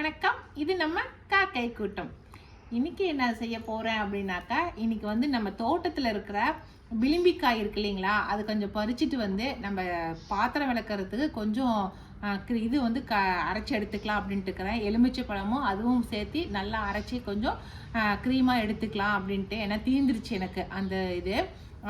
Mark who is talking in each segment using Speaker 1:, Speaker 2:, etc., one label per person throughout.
Speaker 1: வணக்கம். இது நம்ம காக்கை கூட்டம். இன்னைக்கு என்ன செய்ய போகிறேன் அப்படின்னாக்கா இன்னைக்கு வந்து நம்ம தோட்டத்தில் இருக்கிற விளிம்பிக்காய் இருக்கு இல்லைங்களா அது கொஞ்சம் பறிச்சுட்டு வந்து நம்ம பாத்திரம் விளக்குறதுக்கு கொஞ்சம் இது வந்து க அரைச்சி எடுத்துக்கலாம் அப்படின்ட்டு இருக்கிறேன். எலுமிச்சை பழமும் அதுவும் சேர்த்து நல்லா அரைச்சி கொஞ்சம் க்ரீமாக எடுத்துக்கலாம் அப்படின்ட்டு ஏன்னா தீந்துருச்சு எனக்கு அந்த இது.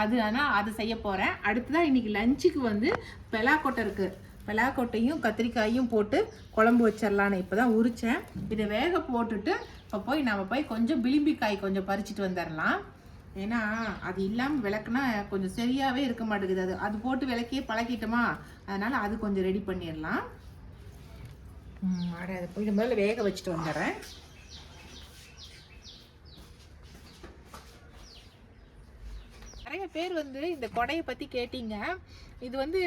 Speaker 1: அது ஆனால் அது செய்ய போகிறேன் அடுத்ததான் இன்னைக்கு லஞ்சுக்கு வந்து பெலாக்கொட்டை இருக்குது மிளகாக்கொட்டையும் கத்திரிக்காயும் போட்டு குழம்பு வச்சிடலான்னு இப்போ தான் உரித்தேன் இதை வேக போட்டுட்டு இப்போ போய் நம்ம போய் கொஞ்சம் விளிம்பிக்காய் கொஞ்சம் பறிச்சுட்டு வந்துடலாம் ஏன்னா அது இல்லாமல் விளக்குனா கொஞ்சம் சரியாகவே இருக்க மாட்டேங்குது அது. அது போட்டு விளக்கியே பழக்கிட்டோமா அதனால் அது கொஞ்சம் ரெடி பண்ணிடலாம் அட அதை போய் முதல்ல வேக வச்சுட்டு வந்துடுறேன். நிறைய பேர் வந்து இந்த கொடையை பற்றி கேட்டீங்க. இது வந்து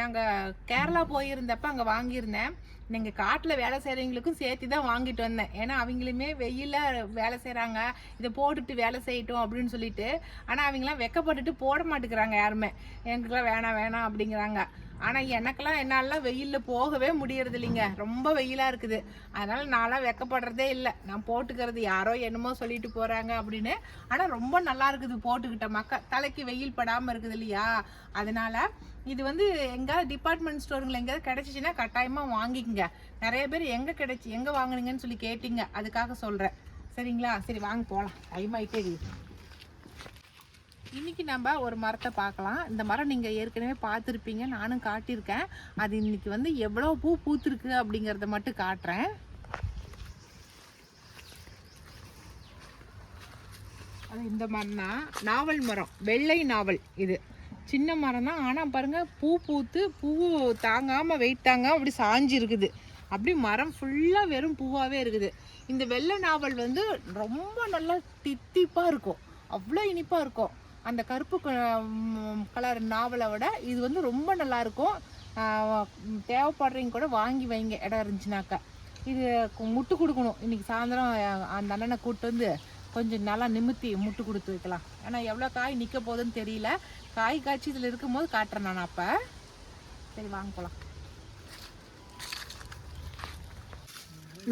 Speaker 1: நாங்கள் கேரளா போயிருந்தப்ப அங்கே வாங்கியிருந்தேன். நீங்கள் காட்டில் வேலை செய்கிறவங்களுக்கும் சேர்த்து தான் வாங்கிட்டு வந்தேன். ஏன்னா அவங்களுமே வெயிலில் வேலை செய்கிறாங்க இதை போட்டுட்டு வேலை செய்யட்டும் அப்படின்னு சொல்லிட்டு. ஆனால் அவங்களாம் வெக்கப்பட்டுட்டு போட மாட்டேங்கிறாங்க யாருமே. எங்களுக்குலாம் வேணாம் வேணாம் அப்படிங்கிறாங்க. ஆனால் எனக்கெல்லாம் என்னாலலாம் வெயிலில் போகவே முடியறது இல்லைங்க ரொம்ப வெயிலாக இருக்குது. அதனால் நான்லாம் வெக்கப்படுறதே இல்லை. நான் போட்டுக்கிறது யாரோ என்னமோ சொல்லிட்டு போகிறாங்க அப்படின்னு. ஆனால் ரொம்ப நல்லா இருக்குது போட்டுக்கிட்ட மக்க. தலைக்கு வெயில் படாமல் இருக்குது இல்லையா? அதனால் இது வந்து எங்கேயாவது டிபார்ட்மெண்ட் ஸ்டோருங்களை எங்கேயாவது கிடச்சிச்சின்னா கட்டாயமாக வாங்கிக்கங்க. நிறைய பேர் எங்கே கிடைச்சி எங்கே வாங்குனீங்கன்னு சொல்லி கேட்டிங்க. அதுக்காக சொல்கிறேன் சரிங்களா? சரி வாங்க போகலாம் டைம் ஆகிட்டே இருக்குது. இன்னைக்கு நம்ம ஒரு மரத்தை பார்க்கலாம். இந்த மரம் நீங்கள் ஏற்கனவே பார்த்துருப்பீங்க. நானும் காட்டியிருக்கேன். அது இன்னைக்கு வந்து எவ்வளோ பூ பூத்திருக்கு அப்படிங்கிறத மட்டும் காட்டுறேன். அது இந்த மரம்னா நாவல் மரம். வெள்ளை நாவல் இது. சின்ன மரம் தான் ஆனால் பாருங்கள் பூ பூத்து பூ தாங்காமல் வெயிட் தாங்க அப்படி சாஞ்சு இருக்குது அப்படி மரம் ஃபுல்லாக வெறும் பூவாகவே இருக்குது. இந்த வெள்ளை நாவல் வந்து ரொம்ப நல்லா தித்திப்பாக இருக்கும். அவ்வளோ இனிப்பாக இருக்கும். அந்த கருப்பு கலர் நாவலை விட இது வந்து ரொம்ப நல்லா இருக்கும் தேவைப்படுறவங்க கூட வாங்கி வைங்க. இடம் இருந்துச்சுனாக்கா. இது முட்டு கொடுக்கணும். இன்னைக்கு சாயந்தரம் அந்த அண்ணனை கூப்பிட்டு வந்து கொஞ்சம் நல்லா நிமித்தி முட்டு கொடுத்து வைக்கலாம். ஏன்னா எவ்வளோ காய் நிற்க போகுதுன்னு தெரியல. காய் காய்ச்சி இதில் இருக்கும்போது காட்டுறேன் நான் அப்போ. சரி வாங்க போகலாம்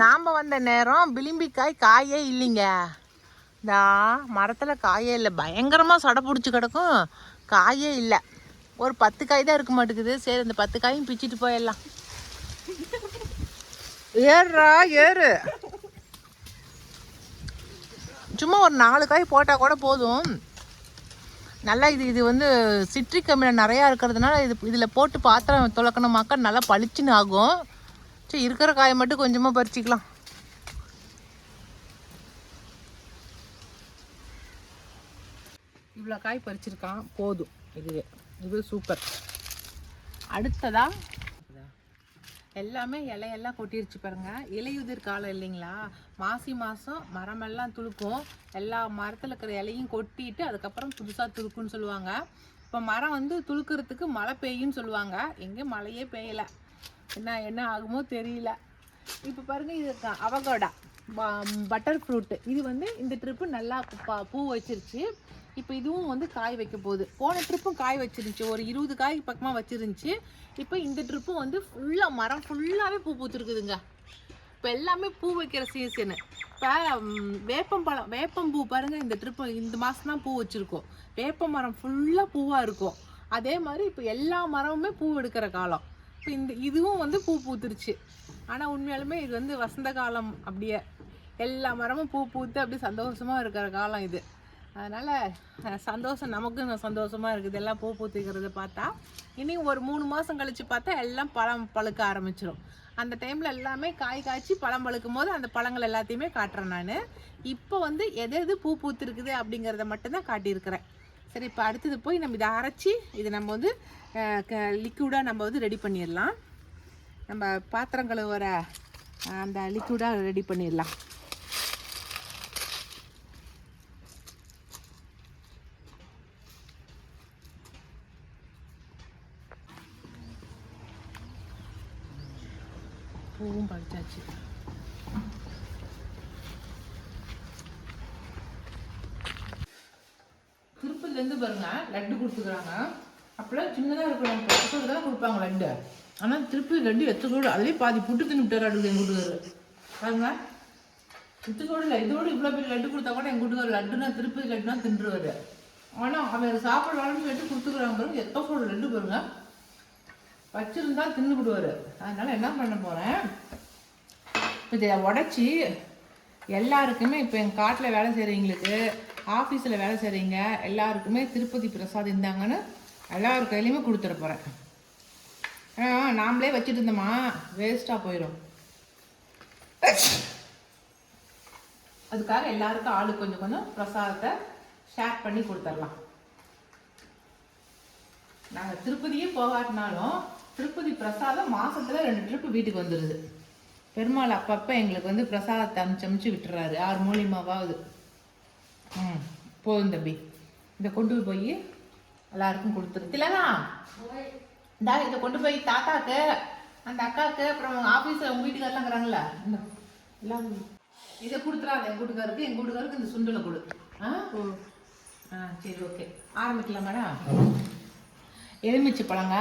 Speaker 1: நாம் வந்த நேரம் விளிம்பிக்காய் காயே இல்லைங்க. இந்த மரத்தில் காயே இல்லை. பயங்கரமாக சடை பிடிச்சி கிடக்கும். காயே இல்லை. ஒரு பத்து காய் தான் இருக்க மாட்டேங்குது. சரி இந்த பத்து காயும் பிச்சுட்டு போயிடலாம். ஏறுறா ஏறு. சும்மா ஒரு நாலு காய் போட்டால் கூட போதும். நல்லா இது இது வந்து சிட்ரிக் அமிலம் நிறையா இருக்கிறதுனால இது இதில் போட்டு பாத்திரம் துளக்கணுமாக்கா நல்லா பளிச்சுன்னு ஆகும். சரி இருக்கிற காயை மட்டும் கொஞ்சமாக பறிச்சிக்கலாம். இவ்வளோ காய் பறிச்சிருக்கான். போதும். இதுவே இது சூப்பர் அடுத்ததா எல்லாமே இலையெல்லாம் கொட்டிருச்சு பாருங்க. இலையுதிர் காலம் இல்லைங்களா? மாசி மாதம் மரமெல்லாம் துளுக்கும். எல்லா மரத்தில் இருக்கிற இலையும் கொட்டிட்டு அதுக்கப்புறம் புதுசாக துளுக்குன்னு சொல்லுவாங்க. இப்போ மரம் வந்து துளுக்கிறதுக்கு மழை பெய்யும்னு சொல்லுவாங்க. எங்கேயும் மழையே பெய்யலை. என்ன என்ன ஆகுமோ தெரியல. இப்போ பாருங்கள் இது அவகோடா. Butter fruit. இது வந்து இந்த ட்ரிப்பு நல்லா பூ வச்சிருச்சு. இப்போ இதுவும் வந்து காய் வைக்க போகுது. போன ட்ரிப்பும் காய் வச்சிருந்துச்சு. ஒரு இருபது காய் பக்கமாக வச்சிருந்துச்சு. இப்போ இந்த ட்ரிப்பும் வந்து ஃபுல்லாக மரம் ஃபுல்லாகவே பூ பூத்துருக்குதுங்க. இப்போ எல்லாமே பூ வைக்கிற சீசனு இப்போ வேப்பம் பழம் வேப்பம் பூ பாருங்கள் இந்த ட்ரிப்பு இந்த மாதம் தான் பூ வச்சுருக்கோம். வேப்ப மரம் ஃபுல்லாக பூவாக இருக்கும். அதே மாதிரி இப்போ எல்லா மரமுமே பூ எடுக்கிற காலம். இப்போ இந்த இதுவும் வந்து பூ பூத்துருச்சு. ஆனால் உண்மையாலுமே இது வந்து வசந்த காலம் அப்படியே. எல்லா மரமும் பூ பூத்து அப்படியே சந்தோஷமாக இருக்கிற காலம் இது. அதனால் சந்தோஷம் நமக்கும் சந்தோஷமாக இருக்குது. எல்லாம் பூ பூத்திக்கிறத பார்த்தா இனி ஒரு மூணு மாதம் கழித்து பார்த்தா எல்லாம் பழம் பழுக்க ஆரம்பிச்சிடும் அந்த டைமில் எல்லாமே காய் காய்ச்சி பழம் பழுக்கும் போது அந்த பழங்கள் எல்லாத்தையுமே காட்டுறேன் நான். இப்போ வந்து எது எது பூ பூத்துருக்குது அப்படிங்கிறத மட்டும்தான் காட்டியிருக்கிறேன். சரி இப்போ அடுத்தது போய் நம்ம இதை அரைச்சி இதை நம்ம வந்து லிக்விடாக நம்ம வந்து ரெடி பண்ணிடலாம். நம்ம பாத்திரம் கழுவுற அந்த லிக்விடாக ரெடி பண்ணிடலாம். பூவும் பறிச்சாச்சு திருப்பதிலேருந்து பாருங்க லட்டு கொடுத்துக்குறாங்க. அப்போல்லாம் சின்னதாக இருக்கிறாங்க பத்து தான் கொடுப்பாங்க லட்டு. ஆனால் திருப்பதி லட்டு எத்தோடு அதுலேயே பாதி புட்டு தின்னு விட்டார் அடுக்குது எங்கள் வீட்டுக்காரர் பாருங்க. இத்தோடு இல்லை இதோடு இவ்வளோ பெரிய லட்டு கொடுத்தா கூட எங்கள் வீட்டுக்காரர் லட்டுனா திருப்பதி லட்டுனா தின்றுவார். ஆனால் அவர் சாப்பிட வேணும்னு சொல்லிட்டு கொடுத்துக்குறாங்க பாருங்க சோடு லட்டு பாருங்கள் வச்சுருந்தா தின்னுபிடுவார் அதனால் என்ன பண்ண போகிறேன் இப்போ இதை உடச்சி எல்லாருக்குமே இப்போ எங்கள் காட்டில் வேலை செய்கிறவங்களுக்கு ஆஃபீஸில் வேலை செய்கிறீங்க எல்லாருக்குமே திருப்பதி பிரசாத் இருந்தாங்கன்னு எல்லார் கையிலையுமே கொடுத்துட போகிறேன் ஆ நாமளே வச்சுட்டு இருந்தோமா வேஸ்ட்டாக போயிடும் அதுக்காக எல்லாருக்கும் ஆளு கொஞ்சம் கொஞ்சம் பிரசாதத்தை ஷேர் பண்ணி கொடுத்துடலாம். நாங்கள் திருப்பதியே போகாட்டினாலும் திருப்பதி பிரசாதம் மாசத்துல ரெண்டு ட்ரிப்பு வீட்டுக்கு வந்துடுது பெருமாள் அப்பப்போ எங்களுக்கு வந்து பிரசாதத்தை அமுச்சு அமுச்சு விட்டுறாரு. ஆறு மூலியமாவது. ம் போதும் தம்பி. இதை கொண்டு போய் எல்லாருக்கும் கொடுத்துரு. இல்லைனா இந்தா இதை கொண்டு போய் தாத்தாக்கு அந்த அக்காவுக்கு அப்புறம் ஆஃபீஸில் உங்கள் வீட்டுக்காரெலாம் இருக்கிறாங்களா எல்லாம் இதை கொடுத்துறாங்க எங்கள் வீட்டுக்காருக்கு எங்கள் வீட்டுக்காருக்கு இந்த சுண்டலை கொடு. ஆ? ஆ சரி ஓகே ஆரம்பிக்கலாம் மேடம் எலுமிச்சை பழங்க.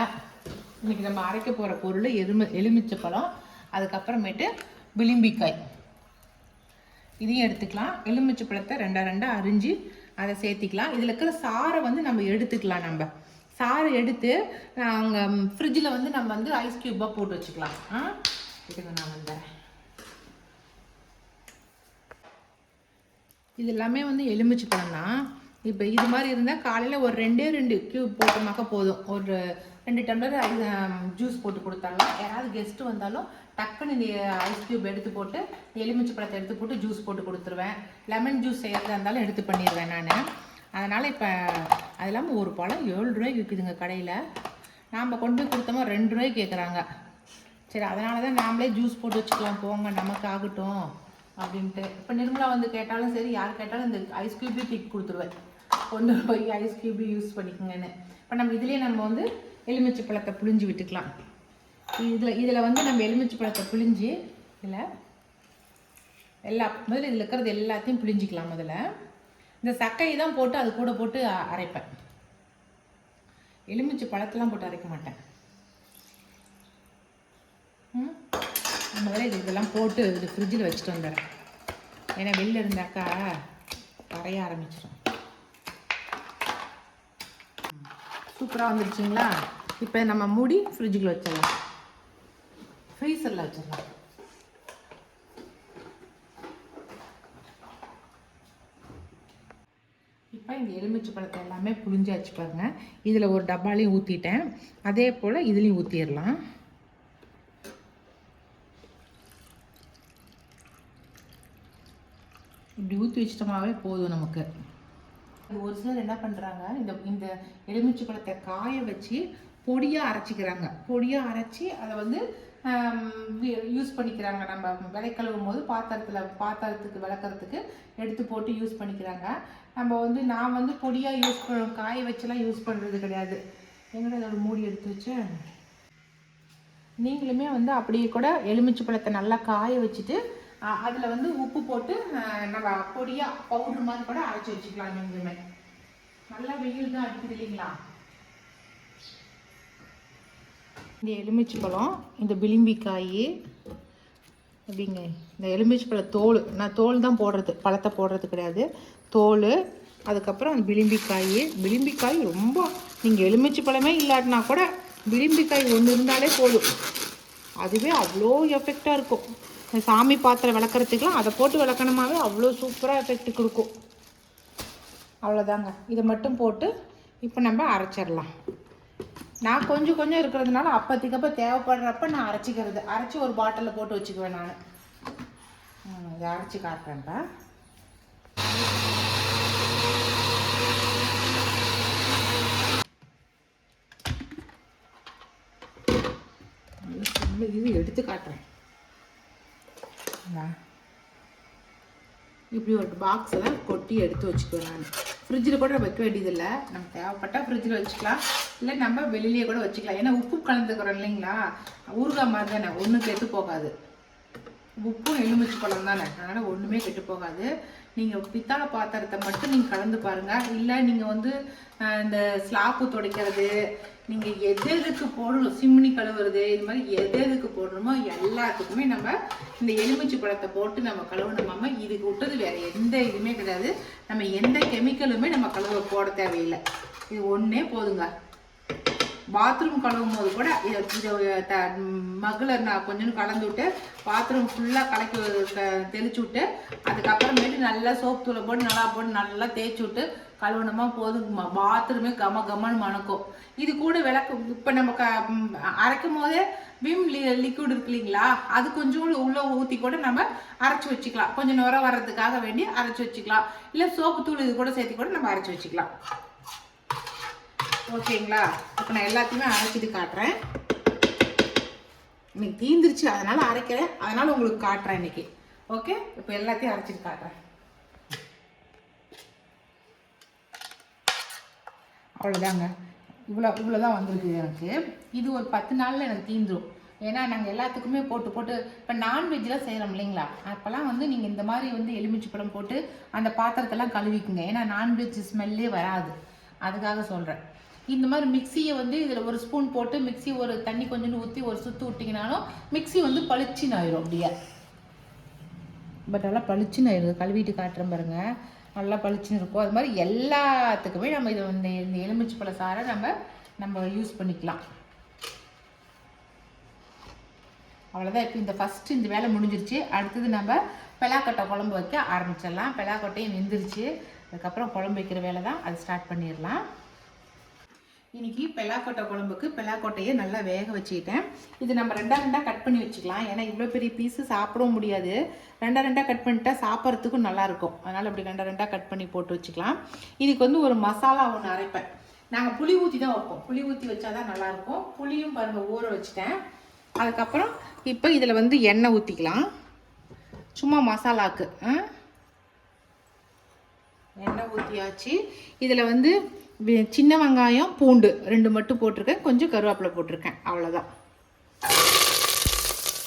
Speaker 1: இன்றைக்கி நம்ம அரைக்க போகிற பொருள் எலுமி எலுமிச்சை பழம் அதுக்கப்புறமேட்டு விளிம்பிக்காய். இதையும் எடுத்துக்கலாம். எலுமிச்சை பழத்தை ரெண்டாக ரெண்டாக அரிஞ்சு அதை சேர்த்திக்கலாம். இதில் இருக்கிற சாறை வந்து நம்ம எடுத்துக்கலாம் நம்ம. சாறை எடுத்து அங்கே ஃப்ரிட்ஜில் வந்து நம்ம வந்து ஐஸ் க்யூப்பாக போட்டு வச்சுக்கலாம். ஆ? இதுங்க நான் வந்துடுறேன் இது எல்லாமே வந்து எலுமிச்சை பழம் தான் இப்போ இது மாதிரி இருந்தால் காலையில் ஒரு ரெண்டே ரெண்டு க்யூப் போட்டோம்னாக்கா போதும். ஒரு ரெண்டு டம்ளர் ஜூஸ் போட்டு கொடுத்தாலும் யாராவது கெஸ்ட்டு வந்தாலும் டக்குன்னு இந்த ஐஸ் க்யூப் எடுத்து போட்டு எலுமிச்சை பழத்தை எடுத்து போட்டு ஜூஸ் போட்டு கொடுத்துருவேன். லெமன் ஜூஸ் செய்கிறதா இருந்தாலும் எடுத்து பண்ணிடுவேன் நான். அதனால் இப்போ அது இல்லாமல் ஒரு பழம் ஏழு ரூபாய்க்கு விற்குதுங்க கடையில். நாம் கொண்டு போய் கொடுத்தோமா ரெண்டு ரூபாய்க்கு கேட்குறாங்க சரி அதனால தான் நாமளே ஜூஸ் போட்டு வச்சுக்கலாம் போங்க நமக்கு ஆகட்டும் அப்படின்ட்டு. இப்போ நிர்மலா வந்து கேட்டாலும் சரி யார் கேட்டாலும் இந்த ஐஸ் க்யூபே தூக்கி கொடுத்துருவேன். கொண்டு போய் ஐஸ் க்யூபே யூஸ் பண்ணிக்கோங்கன்னு. இப்போ நம்ம இதுலேயே நம்ம வந்து எலுமிச்சை பழத்தை புழிஞ்சு விட்டுக்கலாம். இதில் இதில் வந்து நம்ம எலுமிச்சை பழத்தை புழிஞ்சு இதில் எல்லா முதல்ல இதில் இருக்கிறது எல்லாத்தையும் புழிஞ்சிக்கலாம் முதல்ல. இந்த சக்கையை தான் போட்டு அது கூட போட்டு அரைப்பேன். எலுமிச்சை பழத்தெல்லாம் போட்டு அரைக்க மாட்டேன். ம்? முதல்ல இது இதெல்லாம் போட்டு இது ஃப்ரிட்ஜில் வச்சுட்டு வந்துடுறேன். ஏன்னா வெளில இருந்தாக்கா கரைய ஆரம்பிச்சிடும் சூப்பராக வந்துருச்சுங்களா? இப்போ நம்ம மூடி ஃப்ரிட்ஜுக்குள்ள வச்சிடலாம். ஃப்ரீசரில் வச்சிடலாம். இப்போ இந்த எலுமிச்சை பழத்தை எல்லாமே புழிஞ்சாச்சு பாருங்கள் இதில் ஒரு டப்பாலையும் ஊற்றிட்டேன் அதே போல் இதுலேயும் ஊற்றிடலாம் இப்படி ஊற்றி வச்சிட்டோமாவே போதும் நமக்கு. ஒரு சிலர் என்ன பண்ணுறாங்க இந்த இந்த எலுமிச்சை பழத்தை காய வச்சு பொடியாக அரைச்சிக்கிறாங்க. பொடியாக அரைச்சி அதை வந்து யூஸ் பண்ணிக்கிறாங்க. நம்ம விலை கழுவும் போது பாத்திரத்தில் பாத்திரத்துக்கு விளக்கறதுக்கு எடுத்து போட்டு யூஸ் பண்ணிக்கிறாங்க. நம்ம வந்து நான் வந்து பொடியாக யூஸ் பண்ண காய வச்செல்லாம் யூஸ் பண்ணுறது கிடையாது. எங்கடா அதோட மூடி எடுத்து வச்சேன் நீங்களுமே வந்து அப்படியே கூட எலுமிச்சை பழத்தை நல்லா காய வச்சுட்டு அதில் வந்து உப்பு போட்டு நம்ம பொடியாக பவுடர் மாதிரி கூட அரைச்சி வச்சுக்கலாம் நீங்களுமே நல்லா வெயில் தான் அடிக்குது இல்லைங்களா? இந்த எலுமிச்சை பழம் இந்த பிளிம்பிக்காய் அப்படிங்க இந்த எலுமிச்சை பழ தோல் நான் தோல் தான் போடுறது பழத்தை போடுறது கிடையாது. தோல் அதுக்கப்புறம் அந்த பிளிம்பிக்காய் பிளிம்பிக்காய் ரொம்ப நீங்கள் எலுமிச்சை பழமே இல்லாட்டினா கூட பிளிம்பிக்காய் ஒன்று இருந்தாலே போதும். அதுவே அவ்வளோ எஃபெக்டாக இருக்கும். சாமி பாத்திரம் விளக்குறதுக்கெலாம் அதை போட்டு விளக்கணுமாவே அவ்வளோ சூப்பராக எஃபெக்ட் கொடுக்கும். அவ்வளோதாங்க. இதை மட்டும் போட்டு இப்போ நம்ம அரைச்சிடலாம். நான் கொஞ்சம் கொஞ்சம் இருக்கிறதுனால அப்போதைக்கு தேவைப்படுறப்ப நான் அரைச்சிக்கிறது. அரைச்சி ஒரு பாட்டிலில் போட்டு வச்சுக்குவேன் நான். இதை அரைச்சி காட்டுறேன்ப்பா. இது எடுத்து காட்டுறேன். இப்படி ஒரு பாக்ஸில் கொட்டி எடுத்து வச்சுக்குவேன் நான். ஃப்ரிட்ஜில் கூட வைக்க வேண்டியதில்லை. நம்ம தேவைப்பட்டால் ஃப்ரிட்ஜில் வச்சுக்கலாம். இல்லை நம்ம வெளியிலேயே கூட வச்சுக்கலாம். ஏன்னா உப்பு கலந்துக்கிறோம் இல்லைங்களா? ஊறுகாய் மாதிரி தானே. ஒன்றும் கெட்டு போகாது. உப்பும் எலுமிச்சை பழம் தானே. அதனால் ஒன்றுமே கெட்டு போகாது. நீங்கள் பித்தளை பாத்திரத்தை மட்டும் நீங்கள் கலந்து பாருங்கள் இல்லை நீங்கள் வந்து இந்த ஸ்லாப்பு துடைக்கிறது நீங்கள் எது எதுக்கு போடணும்? சிம்னி கழுவுறது இது மாதிரி எது எதுக்கு போடணுமோ எல்லாத்துக்குமே நம்ம இந்த எலுமிச்சை பழத்தை போட்டு நம்ம கழுவணுமாம இதுக்கு விட்டது வேற எந்த இதுவுமே கிடையாது. நம்ம எந்த கெமிக்கலுமே நம்ம கழுவ போட தேவையில்லை. இது ஒன்றே போதுங்க. பாத்ரூம் கழுவும் போது கூட இதை இதை த மகளை நான் கொஞ்சம் கலந்து விட்டு பாத்ரூம் ஃபுல்லாக கலக்கி தெளிச்சு விட்டு அதுக்கப்புறமேட்டு நல்லா சோப் தூளை போட்டு நல்லா போட்டு நல்லா தேய்ச்சி விட்டு கழுவுனமா போதுங்கம்மா பாத்ரூமே கம கமன்னு மணக்கும். இது கூட விளக்கு இப்போ நம்ம க அரைக்கும் போதே விம் லி லிக்விட் இருக்கு இல்லைங்களா? அது கொஞ்சோண்டு உள்ளே ஊற்றி கூட நம்ம அரைச்சி வச்சுக்கலாம். கொஞ்சம் நுர வர்றதுக்காக வேண்டி அரைச்சி வச்சுக்கலாம். இல்லை சோப்பு தூள் இது கூட சேர்த்து கூட நம்ம அரைச்சி வச்சுக்கலாம். ஓகேங்களா? இப்போ நான் எல்லாத்தையுமே அரைச்சிட்டு காட்டுறேன். இன்னைக்கு தீந்துருச்சு. அதனால் அரைக்கிறேன் அதனால் உங்களுக்கு காட்டுறேன் இன்னைக்கு. ஓகே? இப்போ எல்லாத்தையும் அரைச்சிட்டு காட்டுறேன். அவ்வளோதாங்க இவ்வளோ இவ்வளோ தான் வந்திருக்கு எனக்கு. இது ஒரு பத்து நாளில் எனக்கு தீந்துடும் ஏன்னா நாங்கள் எல்லாத்துக்குமே போட்டு போட்டு இப்போ நான்வெஜ்லாம் செய்கிறோம் இல்லைங்களா? அப்போல்லாம் வந்து நீங்கள் இந்த மாதிரி வந்து எலுமிச்சி பழம் போட்டு அந்த பாத்திரத்தெல்லாம் கழுவிக்குங்க. ஏன்னா நான்வெஜ் ஸ்மெல்லே வராது. அதுக்காக சொல்கிறேன் இந்த மாதிரி மிக்சியை வந்து இதில் ஒரு ஸ்பூன் போட்டு மிக்ஸி ஒரு தண்ணி கொஞ்சோண்டு ஊற்றி ஒரு சுற்று விட்டிங்கனாலும் மிக்ஸி வந்து பளிச்சின்னு ஆயிரும் அப்படியே. பட் நல்லா பளிச்சுன்னு ஆயிடுது கழுவிட்டு காட்டுறேன் பாருங்கள் நல்லா பளிச்சுன்னு இருக்கும் அது மாதிரி எல்லாத்துக்குமே நம்ம இதை வந்து இந்த எலுமிச்சை பழ சாரை நம்ம நம்ம யூஸ் பண்ணிக்கலாம். அவ்வளோதான் இப்போ இந்த ஃபஸ்ட்டு இந்த வேலை முடிஞ்சிருச்சு. அடுத்தது நம்ம பெலாக்கொட்டை குழம்பு வைக்க ஆரம்பிச்சிடலாம். பெலாக்கொட்டையும் வெந்துருச்சு. அதுக்கப்புறம் குழம்பு வைக்கிற வேலை தான் அது ஸ்டார்ட் பண்ணிடலாம். இன்றைக்கி பெலாக்கொட்டை குழம்புக்கு பெலாக்கொட்டையை நல்லா வேக வச்சுக்கிட்டேன். இது நம்ம ரெண்டாக ரெண்டாக கட் பண்ணி வச்சுக்கலாம். ஏன்னா இவ்வளோ பெரிய பீஸு சாப்பிடவும் முடியாது. ரெண்டாக ரெண்டாக கட் பண்ணிட்டா சாப்பிட்றதுக்கும் நல்லாயிருக்கும் அதனால் இப்படி ரெண்டாக ரெண்டாக கட் பண்ணி போட்டு வச்சுக்கலாம். இதுக்கு வந்து ஒரு மசாலா ஒன்று அரைப்பேன். நாங்கள் புளி ஊற்றி தான் வைப்போம். புளி ஊற்றி வச்சா தான் நல்லாயிருக்கும் புளியும் பாருங்கள் ஊற வச்சுட்டேன். அதுக்கப்புறம் இப்போ இதில் வந்து எண்ணெய் ஊற்றிக்கலாம் சும்மா மசாலாக்கு எண்ணெய் ஊற்றியாச்சு இதில் வந்து சின்ன வெங்காயம் பூண்டு ரெண்டு மட்டும் போட்டிருக்கேன். கொஞ்சம் கருவேப்பிலை போட்டிருக்கேன். அவ்வளோதான்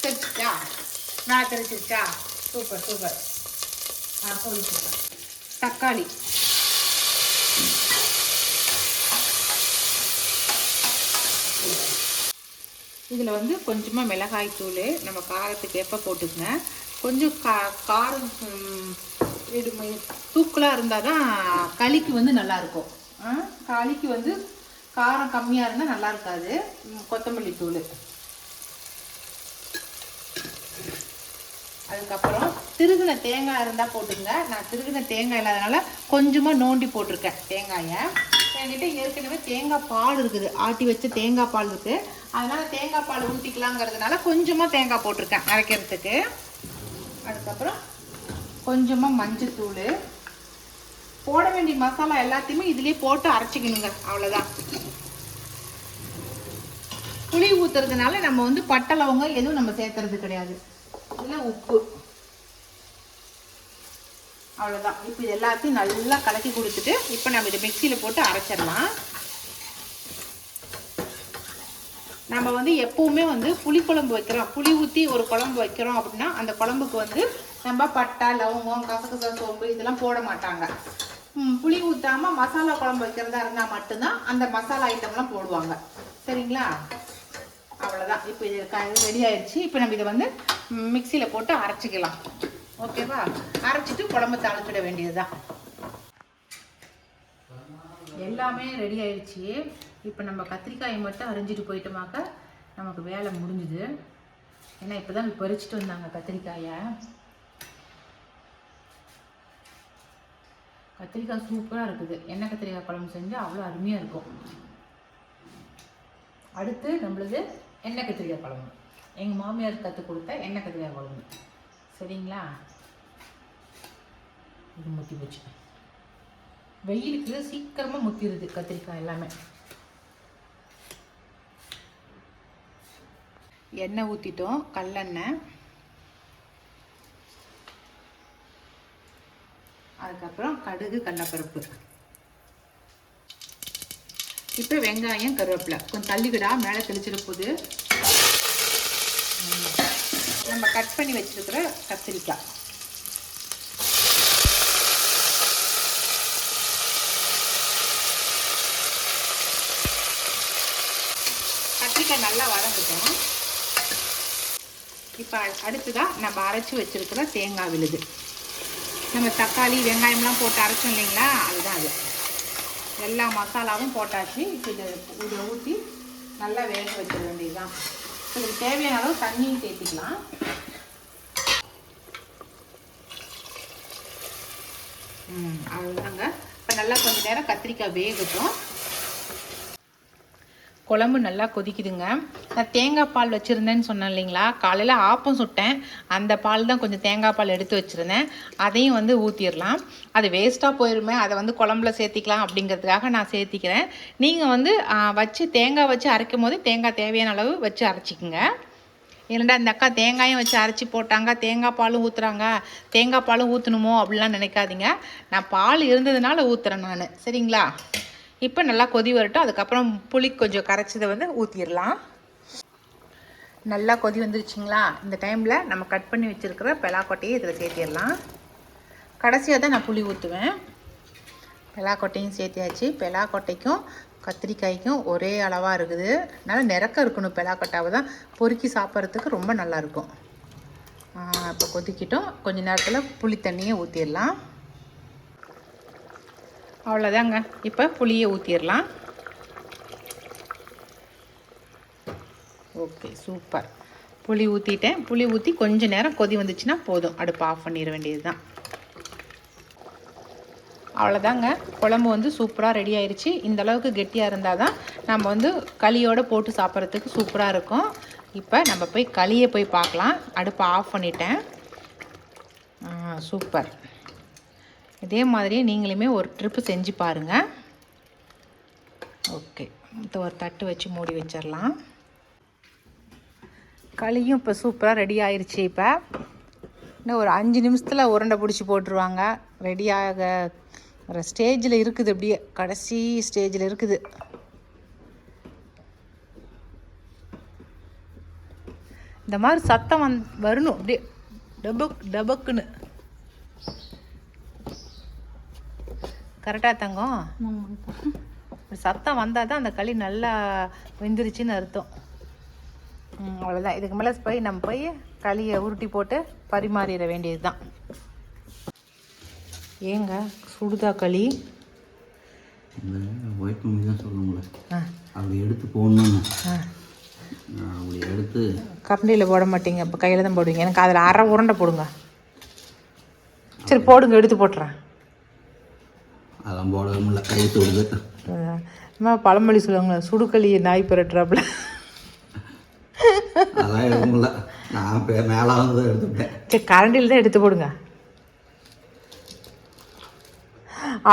Speaker 1: தெரிச்சிச்சா நான் தெரிச்சிச்சா சூப்பர் சூப்பர். ஆ போயிட்டு தக்காளி. இதில் வந்து கொஞ்சமாக மிளகாய் தூள் நம்ம காரத்துக்கு எப்போ போட்டுக்கங்க கொஞ்சம் கா காரம் தூக்கலாக இருந்தால் தான் களிக்கு வந்து நல்லாயிருக்கும் காளிக்கு வந்து காரம் கம்மியாக இருந்தால் நல்லா இருக்காது. கொத்தமல்லி தூள். அதுக்கப்புறம் திருகுன தேங்காய் இருந்தால் போட்டுங்க நான் திருகுன தேங்காய் இல்லாதனால கொஞ்சமாக நோண்டி போட்டிருக்கேன் தேங்காயை. என்கிட்ட ஏற்கனவே தேங்காய் பால் இருக்குது. ஆட்டி வச்ச தேங்காய் பால் இருக்குது அதனால் தேங்காய் பால் ஊற்றிக்கலாங்கிறதுனால கொஞ்சமாக தேங்காய் போட்டிருக்கேன் அரைக்கிறதுக்கு. அதுக்கப்புறம் கொஞ்சமாக மஞ்சத்தூள் போட வேண்டிய மசாலா எல்லாத்தையுமே இதுலேயே போட்டு அரைச்சிக்கணுங்க. அவ்வளோதான் புளி ஊற்றுறதுனால நம்ம வந்து பட்டை லவங்கம் எதுவும் நம்ம சேர்த்துறது கிடையாது. இதில் உப்பு. அவ்வளோதான் இப்போ இது எல்லாத்தையும் நல்லா கலக்கி கொடுத்துட்டு இப்போ நம்ம இதை மிக்சியில் போட்டு அரைச்சிடலாம். நம்ம வந்து எப்பவுமே வந்து புளி குழம்பு வைக்கிறோம். புளி ஊற்றி ஒரு குழம்பு வைக்கிறோம் அப்படின்னா அந்த குழம்புக்கு வந்து நம்ம பட்டை லவங்கம் கசகசா சோம்பு இதெல்லாம் போட மாட்டாங்க. புளி ஊற்றாம மசாலா குழம்பு வைக்கிறதா இருந்தால் மட்டும்தான் அந்த மசாலா ஐட்டம்லாம் போடுவாங்க. சரிங்களா? அவ்வளோதான் இப்போ இது ரெடி ஆயிடுச்சு. இப்போ நம்ம இதை வந்து மிக்சியில் போட்டு அரைச்சிக்கலாம். ஓகேவா? அரைச்சிட்டு குழம்பு தாளிச்சிட வேண்டியதுதான். எல்லாமே ரெடி ஆயிடுச்சு. இப்போ நம்ம கத்திரிக்காயை மட்டும் அரிஞ்சிட்டு போயிட்டோமாக்க நமக்கு வேலை முடிஞ்சுது. ஏன்னா இப்போ தான் பறிச்சுட்டு வந்தாங்க கத்திரிக்காயை. கத்திரிக்காய் சூப்பராக இருக்குது. எண்ணெய் கத்திரிக்காய் குழம்பு செஞ்சால் அவ்வளோ அருமையாக இருக்கும். அடுத்து நம்மளது எண்ணெய் கத்திரிக்காய் குழம்பு. எங்கள் மாமியார் கற்றுக் கொடுத்த எண்ணெய் கத்திரிக்காய் குழம்பு. சரிங்களா? இது முத்தி போச்சு. வெயிலுக்கு சீக்கிரமாக முத்திடுது கத்திரிக்காய் எல்லாமே. எண்ணெய் ஊற்றிட்டோம் கல்லெண்ணெய். அதுக்கப்புறம் கடுகு கடலப்பருப்பு. இப்போ வெங்காயம் கருவேப்பிலை. கொஞ்சம் தள்ளிக்கிடா மேலே தெளிச்சிட போகுது. நம்ம கட் பண்ணி வச்சிருக்கிற கத்திரிக்காய். கத்திரிக்காய் நல்லா வதங்கட்டும். இப்போ அடுத்ததாக நம்ம அரைச்சி வச்சிருக்கிற தேங்காய் விழுது. நம்ம தக்காளி வெங்காயம்லாம் போட்டு அரைச்சோம் இல்லைங்களா? அதுதான் அது. எல்லா மசாலாவும் போட்டாச்சு. இப்போ இதை இதை ஊற்றி நல்லா வேக வச்சிட வேண்டியதுதான். இதுக்கு தேவையான அளவு தண்ணியும் சேர்த்திக்கலாம். ம் அவ்வளோதாங்க இப்போ நல்லா கொஞ்சம் நேரம் கத்திரிக்காய் வேகட்டும். குழம்பு நல்லா கொதிக்குதுங்க. நான் தேங்காய் பால் வச்சுருந்தேன்னு சொன்னேன் இல்லைங்களா? காலையில் ஆப்பம் சுட்டேன். அந்த பால் தான் கொஞ்சம் தேங்காய் பால் எடுத்து வச்சுருந்தேன். அதையும் வந்து ஊற்றிடலாம் அது வேஸ்ட்டாக போயிருமே. அதை வந்து குழம்புல சேர்த்திக்கலாம் அப்படிங்கிறதுக்காக நான் சேர்த்திக்கிறேன். நீங்கள் வந்து வச்சு தேங்காய் வச்சு அரைக்கும் போது தேங்காய் தேவையான அளவு வச்சு அரைச்சிக்கோங்க. இல்லைண்டா இந்த அக்கா தேங்காயும் வச்சு அரைச்சி போட்டாங்க தேங்காய் பாலும் ஊற்றுறாங்க தேங்காய் பாலும் ஊற்றணுமோ அப்படிலாம் நினைக்காதீங்க. நான் பால் இருந்ததுனால ஊற்றுறேன் நான். சரிங்களா? இப்போ நல்லா கொதி வரட்டும். அதுக்கப்புறம் புளி கொஞ்சம் கரைச்சதை வந்து ஊற்றிடலாம் நல்லா கொதி வந்துருச்சுங்களா? இந்த டைமில் நம்ம கட் பண்ணி வச்சுருக்கிற பெலாக்கொட்டையை இதில் சேர்த்திடலாம். கடைசியாக தான் நான் புளி ஊற்றுவேன் பெலாக்கொட்டையும் சேர்த்தியாச்சு. பெலாக்கொட்டைக்கும் கத்திரிக்காய்க்கும் ஒரே அளவாக இருக்குது. நல்லா நிறக்க இருக்கணும் பெலாக்கொட்டாவை தான். பொறுக்கி சாப்பிட்றதுக்கு ரொம்ப நல்லாயிருக்கும் இப்போ கொதிக்கிட்டோம். கொஞ்ச நேரத்தில் புளி தண்ணியை ஊற்றிடலாம் அவ்வளோதாங்க. இப்போ புளியை ஊற்றிடலாம் ஓகே சூப்பர். புளி ஊற்றிட்டேன் புளி ஊற்றி கொஞ்ச நேரம் கொதி வந்துச்சுன்னா போதும். அடுப்பு ஆஃப் பண்ணிட வேண்டியது தான் அவ்வளோதாங்க. குழம்பு வந்து சூப்பராக ரெடி ஆயிடுச்சு இந்தளவுக்கு கெட்டியாக இருந்தால் தான் நம்ம வந்து களியோடு போட்டு சாப்பிட்றதுக்கு சூப்பராக இருக்கும். இப்போ நம்ம போய் களியை போய் பார்க்கலாம். அடுப்பை ஆஃப் பண்ணிட்டேன். சூப்பர். இதே மாதிரியே நீங்களுமே ஒரு ட்ரிப்பு செஞ்சு பாருங்கள் ஓகே மொத்தம் ஒரு தட்டு வச்சு மூடி வச்சிடலாம். களியும் இப்போ சூப்பராக ரெடி ஆயிடுச்சு இப்போ. இன்னும் ஒரு அஞ்சு நிமிஷத்தில் உருண்டை பிடிச்சி போட்டுருவாங்க. ரெடியாக ஒரு ஸ்டேஜில் இருக்குது அப்படியே கடைசி ஸ்டேஜில் இருக்குது. இந்த மாதிரி சத்தம் வந் வரணும். அப்படியே டபக் டபக்குன்னு. கரெக்டாக தங்கம். இப்படி சத்தம் வந்தால் தான் அந்த களி நல்லா வெந்துருச்சுன்னு அர்த்தம். அவ்வளோதான் இதுக்கு மேலே போய் நம்ம போய் களியை உருட்டி போட்டு பரிமாறிட வேண்டியது தான் ஏங்க சுடுதா களி?
Speaker 2: ஒயிட் மம்மி தான் சொல்லுங்களே
Speaker 1: ஆ.
Speaker 2: அப்படி எடுத்து நான் அப்படி எடுத்து.
Speaker 1: கரண்டியில் போட மாட்டீங்க. இப்போ கையில் தான் போடுவீங்க. எனக்கு அதில் அரை உருண்டை போடுங்க. சரி போடுங்க எடுத்து போட்டுறேன்.
Speaker 2: அதெல்லாம் போடவே முடியல கை தொடுது.
Speaker 1: அம்மா பழமொழி சொல்லுவாங்களே சுடுக்களியை நாய் பிறட்டுறாப்புல.
Speaker 2: அதான் எடுக்க முடியல நான் மேலே வந்து எடுத்துட்டேன்
Speaker 1: சரி கரண்டியில் தான் எடுத்து போடுங்க.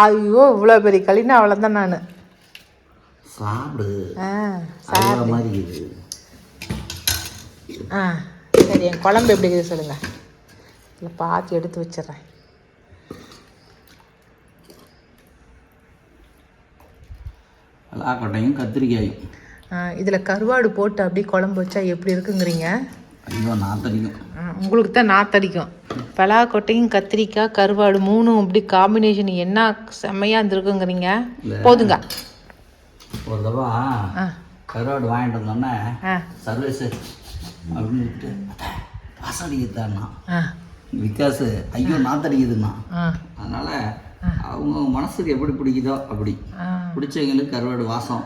Speaker 1: ஐயோ இவ்வளோ பெரிய களின்னா அவ்வளோதான் நான்.
Speaker 2: சாப்பிடு.
Speaker 1: ஆ
Speaker 2: அழுகிற மாதிரி
Speaker 1: ஆ சரி என் குழம்பு எப்படி இருக்குது சொல்லுங்கள் இல்லை பார்த்து எடுத்து வச்சிடுறேன்.
Speaker 2: பலாக்கொட்டையும் கத்திரிக்காயும்.
Speaker 1: இதில் கருவாடு போட்டு அப்படியே குழம்பு வச்சா எப்படி இருக்குங்கிறீங்க?
Speaker 2: ஐயோ நான் தடிக்கும்
Speaker 1: ஆ, உங்களுக்கு தான் நாத்தடிக்கும். பலாக்கொட்டையும் கத்திரிக்காய் கருவாடு மூணும் அப்படி காம்பினேஷன் என்ன செம்மையாக இருந்திருக்குங்கிறீங்க? போதுங்க.
Speaker 2: ஒரு தடவை
Speaker 1: ஆ.
Speaker 2: கருவாடு வாங்கிட்டு வந்தோடனே
Speaker 1: ஆ.
Speaker 2: சர்வீஸ் அடிக்குதான்னா
Speaker 1: ஆ.
Speaker 2: விகாஸ் ஐயோ நாத்தடிக்குதுண்ணா
Speaker 1: ஆ.
Speaker 2: அதனால அவங்க மனசுக்கு எப்படி பிடிக்குதோ அப்படி. பிடிச்சவங்களுக்கு கருவாடு வாசம்.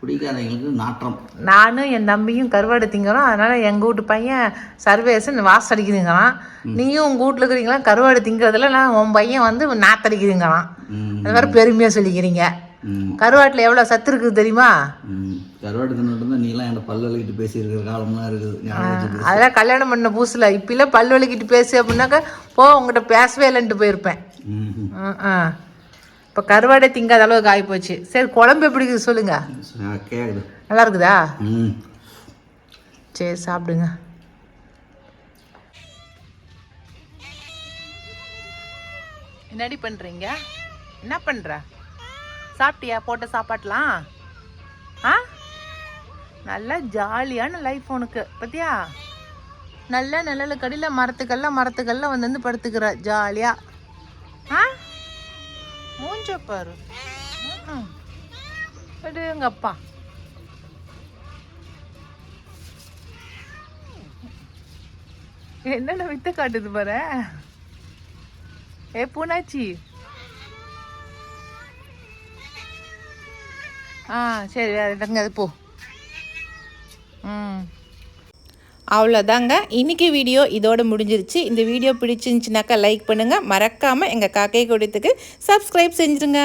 Speaker 2: பிடிக்காதவங்களுக்கு நாற்றம்.
Speaker 1: நானும் என் தம்பியும் கருவாடு திங்கிறோம். அதனால எங்கள் வீட்டு பையன் சர்வேசன் வாசம் அடிக்குதுங்களாம் நீயும் உங்கள் வீட்டில் இருக்கிறீங்களா? கருவாடு திங்கிறதுல நான் உன் பையன் வந்து நாத்தடிக்குதுங்களாம் அது மாதிரி பெருமையாக சொல்லிக்கிறீங்க. கருவாட்டில் எவ்வளோ சத்து இருக்குது தெரியுமா.
Speaker 2: கருவாடு தின்னுட்டு தான் நீலாம் என்கிட்ட பல்லு வலிக்கிட்டு பேசியிருக்கிற காலம்லாம் இருக்குது.
Speaker 1: அதெல்லாம் கல்யாணம் பண்ண புதுசில். இப்பெல்லாம் பல் வலிக்கிட்டு பேசு அப்படின்னாக்கா போ உங்கள்கிட்ட பேசவே இல்லைன்ட்டு போயிருப்பேன். ஆ. இப்போ கருவாடை திங்காத அளவுக்கு ஆகிப்போச்சு. சரி குழம்பு எப்படி இருக்குது
Speaker 2: கேக்குது.
Speaker 1: நல்லா இருக்குதா? சரி சாப்பிடுங்க. என்னடி பண்ணுறீங்க என்ன பண்ணுற சாப்பிட்டியா? போட்ட சாப்பாட்டலாம்? ஆ? நல்ல ஜாலியான லைஃப் உனக்கு பத்தியா? நல்ல நிழலுக்கடியில் மரத்துக்கெல்லாம் மரத்துக்கெல்லாம் வந்து வந்து படுத்துக்கிறா ஜாலியா. ஆ? மூஞ்ச பாரு. ம்ம். அடு எங்க அப்பா. என்னென்ன வித்த காட்டுது பாரு? ஏ பூனாச்சி. ஆ சரி வேற இடங்க அது போ. ம். அவ்வளோதாங்க. இன்னைக்கு வீடியோ இதோடு முடிஞ்சிருச்சு. இந்த வீடியோ பிடிச்சிருந்துச்சுனாக்கா லைக் பண்ணுங்கள் மறக்காமல் எங்கள் காக்கை கொடுத்துக்கு சப்ஸ்கிரைப் செஞ்சுருங்க.